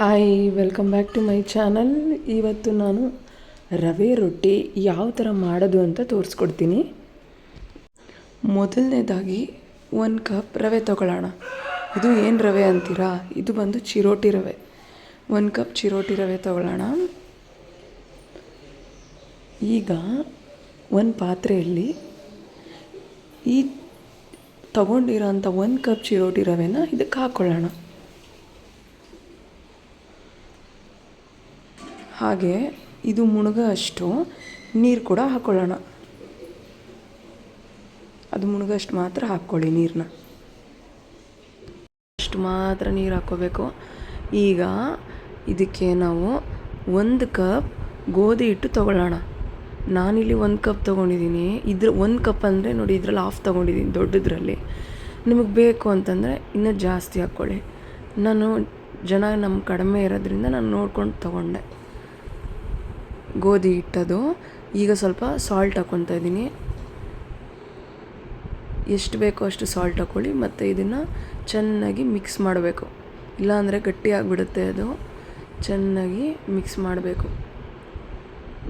Hi welcome back to my channel ಇವತ್ತು ನಾನು ರವೆ ರೊಟ್ಟಿ ಯಾವ ಥರ ಮಾಡೋದು ಅಂತ ತೋರಿಸ್ಕೊಡ್ತೀನಿ. ಮೊದಲನೇದಾಗಿ ಒಂದು ಕಪ್ ರವೆ ತಗೊಳ್ಳೋಣ. ಇದು ಏನು ರವೆ ಅಂತೀರಾ? ಇದು ಬಂದು ಚಿರೋಟಿ ರವೆ. ಒಂದು ಕಪ್ ಚಿರೋಟಿ ರವೆ ತಗೊಳ್ಳೋಣ. ಈಗ ಒಂದು ಪಾತ್ರೆಯಲ್ಲಿ ಈ ತಗೊಂಡಿರೋಂಥ ಒಂದು ಕಪ್ ಚಿರೋಟಿ ರವೆನ ಇದಕ್ಕೆ ಹಾಕ್ಕೊಳ್ಳೋಣ ಹಾಗೆ ಇದು ಮುಳುಗೋ ಅಷ್ಟು, ನೀರು ಕೂಡ ಹಾಕ್ಕೊಳ್ಳೋಣ ಅದು ಮುಳುಗಷ್ಟು ಮಾತ್ರ ಹಾಕ್ಕೊಳ್ಳಿ ನೀರನ್ನ ಅಷ್ಟು ಮಾತ್ರ ನೀರು ಹಾಕ್ಕೋಬೇಕು. ಈಗ ಇದಕ್ಕೆ ನಾವು ಒಂದು ಕಪ್ ಗೋಧಿ ಹಿಟ್ಟು ತೊಗೊಳ್ಳೋಣ. ನಾನಿಲ್ಲಿ ಒಂದು ಕಪ್ ತೊಗೊಂಡಿದ್ದೀನಿ. ಇದ್ರ ಒಂದು ಕಪ್ ಅಂದರೆ ನೋಡಿ ಇದ್ರಲ್ಲಿ ಹಾಫ್ ತೊಗೊಂಡಿದ್ದೀನಿ ದೊಡ್ಡದ್ರಲ್ಲಿ. ನಿಮಗೆ ಬೇಕು ಅಂತಂದರೆ ಇನ್ನೂ ಜಾಸ್ತಿ ಹಾಕ್ಕೊಳ್ಳಿ. ನಾನು ಜನ ನಮ್ಮ ಕಡಿಮೆ ಇರೋದ್ರಿಂದ ನಾನು ನೋಡ್ಕೊಂಡು ತೊಗೊಂಡೆ. ಗೋಧಿ ಹಿಟ್ಟದು. ಈಗ ಸ್ವಲ್ಪ ಸಾಲ್ಟ್ ಹಾಕ್ಕೊತಾ ಇದ್ದೀನಿ. ಎಷ್ಟು ಬೇಕೋ ಅಷ್ಟು ಸಾಲ್ಟ್ ಹಾಕ್ಕೊಳ್ಳಿ ಮತ್ತು ಇದನ್ನು ಚೆನ್ನಾಗಿ ಮಿಕ್ಸ್ ಮಾಡಬೇಕು. ಇಲ್ಲಾಂದರೆ ಗಟ್ಟಿ ಆಗಿಬಿಡುತ್ತೆ ಅದು. ಚೆನ್ನಾಗಿ ಮಿಕ್ಸ್ ಮಾಡಬೇಕು.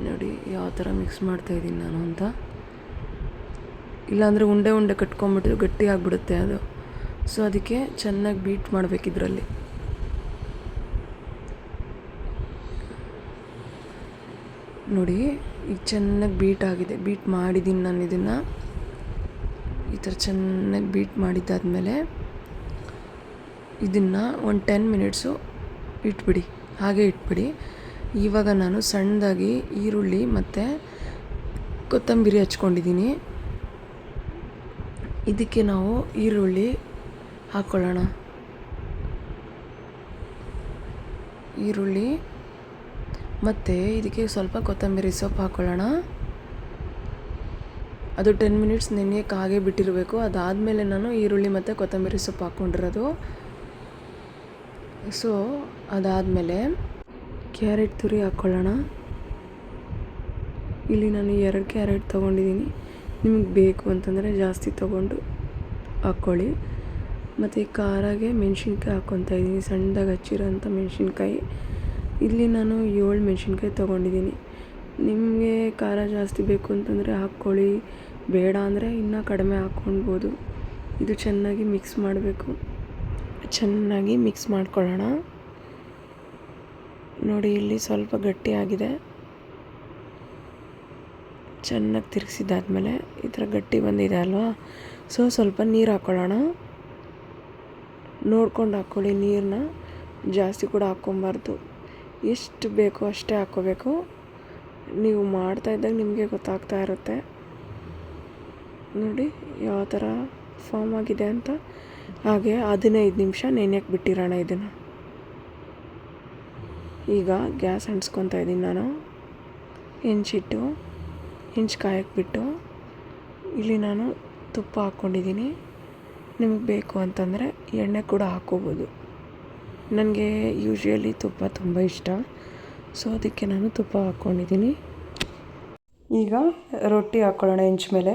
ನೋಡಿ, ಯಾವ ಥರ ಮಿಕ್ಸ್ ಮಾಡ್ತಾಯಿದ್ದೀನಿ ನಾನು ಅಂತ. ಇಲ್ಲಾಂದರೆ ಉಂಡೆ ಉಂಡೆ ಕಟ್ಕೊಂಬಿಟ್ಟು ಗಟ್ಟಿ ಆಗಿಬಿಡುತ್ತೆ ಅದು. ಸೊ ಅದಕ್ಕೆ ಚೆನ್ನಾಗಿ ಬೀಟ್ ಮಾಡಬೇಕು ಇದರಲ್ಲಿ ನೋಡಿ ಈಗ ಚೆನ್ನಾಗಿ ಬೀಟ್ ಆಗಿದೆ. ಬೀಟ್ ಮಾಡಿದ್ದೀನಿ ನಾನು ಇದನ್ನು. ಈ ಥರ ಚೆನ್ನಾಗಿ ಬೀಟ್ ಮಾಡಿದ್ದಾದಮೇಲೆ ಇದನ್ನು ಒಂದು ಟೆನ್ ಮಿನಿಟ್ಸು ಇಟ್ಬಿಡಿ. ಹಾಗೆ ಇಟ್ಬಿಡಿ. ಇವಾಗ ನಾನು ಸಣ್ಣದಾಗಿ ಈರುಳ್ಳಿ ಮತ್ತು ಕೊತ್ತಂಬರಿ ಹಚ್ಕೊಂಡಿದ್ದೀನಿ ಇದಕ್ಕೆ ನಾವು ಈರುಳ್ಳಿ ಹಾಕ್ಕೊಳ್ಳೋಣ ಈರುಳ್ಳಿ ಮತ್ತು ಇದಕ್ಕೆ ಸ್ವಲ್ಪ ಕೊತ್ತಂಬರಿ ಸೊಪ್ಪು ಹಾಕ್ಕೊಳ್ಳೋಣ ಅದು ಟೆನ್ ಮಿನಿಟ್ಸ್ ನೆನೆಯಕ್ಕೆ ಹಾಗೆ ಬಿಟ್ಟಿರಬೇಕು. ಅದಾದಮೇಲೆ ನಾನು ಈರುಳ್ಳಿ ಮತ್ತು ಕೊತ್ತಂಬರಿ ಸೊಪ್ಪು ಹಾಕ್ಕೊಂಡಿರೋದು ಸೊ ಅದಾದಮೇಲೆ ಕ್ಯಾರೆಟ್ ತುರಿ ಹಾಕ್ಕೊಳ್ಳೋಣ ಇಲ್ಲಿ ನಾನು ಎರಡು ಕ್ಯಾರೆಟ್ ತೊಗೊಂಡಿದ್ದೀನಿ. ನಿಮಗೆ ಬೇಕು ಅಂತಂದರೆ ಜಾಸ್ತಿ ತೊಗೊಂಡು ಹಾಕ್ಕೊಳ್ಳಿ ಮತ್ತು ಖಾರಾಗೆ ಮೆಣಸಿನ್ಕಾಯಿ ಹಾಕ್ಕೊತಾ ಇದ್ದೀನಿ. ಸಣ್ಣದಾಗಿ ಹಚ್ಚಿರೋಂಥ ಮೆಣಸಿನ್ಕಾಯಿ. ಇಲ್ಲಿ ನಾನು ಏಳು ಮೆಣಸಿನ್ಕಾಯಿ ತೊಗೊಂಡಿದ್ದೀನಿ. ನಿಮಗೆ ಖಾರ ಜಾಸ್ತಿ ಬೇಕು ಅಂತಂದರೆ ಹಾಕ್ಕೊಳ್ಳಿ. ಬೇಡ ಅಂದರೆ ಇನ್ನೂ ಕಡಿಮೆ ಹಾಕ್ಕೊಳ್ಬೋದು. ಇದು ಚೆನ್ನಾಗಿ ಮಿಕ್ಸ್ ಮಾಡಬೇಕು. ಚೆನ್ನಾಗಿ ಮಿಕ್ಸ್ ಮಾಡ್ಕೊಳ್ಳೋಣ. ನೋಡಿ, ಇಲ್ಲಿ ಸ್ವಲ್ಪ ಗಟ್ಟಿಯಾಗಿದೆ ಚೆನ್ನಾಗಿ ತಿರುಗಿಸಿದ್ದಾದ್ಮೇಲೆ ಈ ಥರ ಗಟ್ಟಿ ಬಂದಿದೆ ಅಲ್ವಾ? ಸೊ, ಸ್ವಲ್ಪ ನೀರು ಹಾಕ್ಕೊಳ್ಳೋಣ. ನೋಡ್ಕೊಂಡು ಹಾಕ್ಕೊಳ್ಳಿ ನೀರನ್ನ. ಜಾಸ್ತಿ ಕೂಡ ಹಾಕ್ಕೊಬಾರ್ದು. ಎಷ್ಟು ಬೇಕೋ ಅಷ್ಟೇ ಹಾಕ್ಕೋಬೇಕು. ನೀವು ಮಾಡ್ತಾ ಇದ್ದಾಗ ನಿಮಗೆ ಗೊತ್ತಾಗ್ತಾ ಇರುತ್ತೆ. ನೋಡಿ ಯಾವ ಥರ ಫಾರ್ಮ್ ಆಗಿದೆ ಅಂತ. ಹಾಗೆ ಹದಿನೈದು ನಿಮಿಷ ನೆನೆಯಕ್ಕೆ ಬಿಟ್ಟಿರೋಣ ಇದನ್ನು. ಈಗ ಗ್ಯಾಸ್ ಅಂಟ್ಸ್ಕೊತಾ ಇದ್ದೀನಿ ನಾನು. ಹೆಂಚಿಟ್ಟು ಹೆಂಚು ಕಾಯಕ್ಕೆ ಬಿಟ್ಟು, ಇಲ್ಲಿ ನಾನು ತುಪ್ಪ ಹಾಕ್ಕೊಂಡಿದ್ದೀನಿ. ನಿಮಗೆ ಬೇಕು ಅಂತಂದರೆ ಎಣ್ಣೆ ಕೂಡ ಹಾಕ್ಕೋಬೋದು. ನನಗೆ ಯೂಶ್ವಲಿ ತುಪ್ಪ ತುಂಬ ಇಷ್ಟ. ಸೊ ಅದಕ್ಕೆ ನಾನು ತುಪ್ಪ ಹಾಕ್ಕೊಂಡಿದ್ದೀನಿ ಈಗ ರೊಟ್ಟಿ ಹಾಕ್ಕೊಳ್ಳೋಣ ಹೆಂಚ ಮೇಲೆ.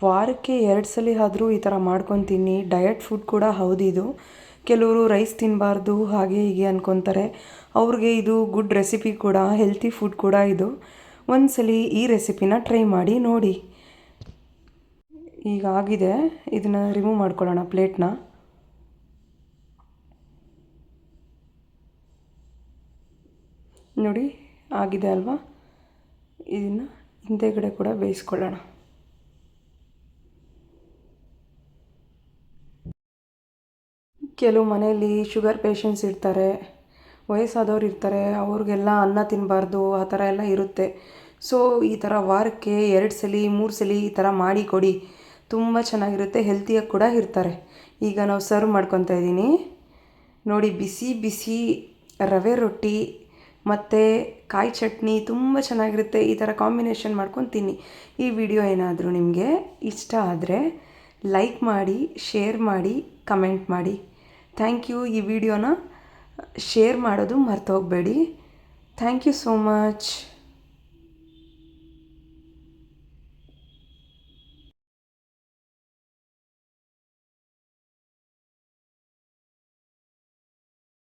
ವಾರಕ್ಕೆ ಎರಡು ಸಲ ಆದರೂ ಈ ಥರ ಮಾಡ್ಕೊತೀನಿ ಡಯಟ್ ಫುಡ್ ಕೂಡ ಹೌದಿದು ಕೆಲವರು ರೈಸ್ ತಿನ್ನಬಾರ್ದು ಹಾಗೆ ಹೀಗೆ ಅಂದ್ಕೊತಾರೆ ಅವ್ರಿಗೆ ಇದು ಗುಡ್ ರೆಸಿಪಿ ಕೂಡ ಹೆಲ್ತಿ ಫುಡ್ ಕೂಡ ಇದು. ಒಂದ್ಸಲ ಈ ರೆಸಿಪಿನ ಟ್ರೈ ಮಾಡಿ ನೋಡಿ. ಈಗ ಆಗಿದೆ. ಇದನ್ನು ರಿಮೂವ್ ಮಾಡ್ಕೊಳ್ಳೋಣ ಪ್ಲೇಟ್ನ ನೋಡಿ ಆಗಿದೆ ಅಲ್ವಾ? ಇದನ್ನು ಹಿಂದೆಗಡೆ ಕೂಡ ಬೇಯಿಸ್ಕೊಳ್ಳೋಣ. ಕೆಲವು ಮನೆಯಲ್ಲಿ ಶುಗರ್ ಪೇಷಂಟ್ಸ್ ಇರ್ತಾರೆ, ವಯಸ್ಸಾದವ್ರು ಇರ್ತಾರೆ, ಅವ್ರಿಗೆಲ್ಲ ಅನ್ನ ತಿನ್ನಬಾರ್ದು ಆ ಥರ ಎಲ್ಲ ಇರುತ್ತೆ. ಸೊ ಈ ಥರ ವಾರಕ್ಕೆ ಎರಡು ಸಲ, ಮೂರು ಸಲ ಈ ಥರ ಮಾಡಿ ಕೊಡಿ. ತುಂಬ ಚೆನ್ನಾಗಿರುತ್ತೆ, ಹೆಲ್ತಿಯಾಗಿ ಕೂಡ ಇರ್ತಾರೆ. ಈಗ ನಾವು ಸರ್ವ್ ಮಾಡ್ಕೊತಾ ಇದ್ದೀನಿ ನೋಡಿ, ಬಿಸಿ ಬಿಸಿ ರವೆ ರೊಟ್ಟಿ ಮತ್ತು ಕಾಯಿ ಚಟ್ನಿ ತುಂಬ ಚೆನ್ನಾಗಿರುತ್ತೆ. ಈ ಥರ ಕಾಂಬಿನೇಷನ್ ಮಾಡ್ಕೊಂಡು ತಿನ್ನಿ. ಈ ವಿಡಿಯೋ ಏನಾದರೂ ನಿಮಗೆ ಇಷ್ಟ ಆದರೆ ಲೈಕ್ ಮಾಡಿ ಶೇರ್ ಮಾಡಿ ಕಮೆಂಟ್ ಮಾಡಿ. ಥ್ಯಾಂಕ್ ಯು ಈ ವಿಡಿಯೋನ ಶೇರ್ ಮಾಡೋದು ಮರ್ತೋಗಬೇಡಿ ಥ್ಯಾಂಕ್ ಯು ಸೋ ಮಚ್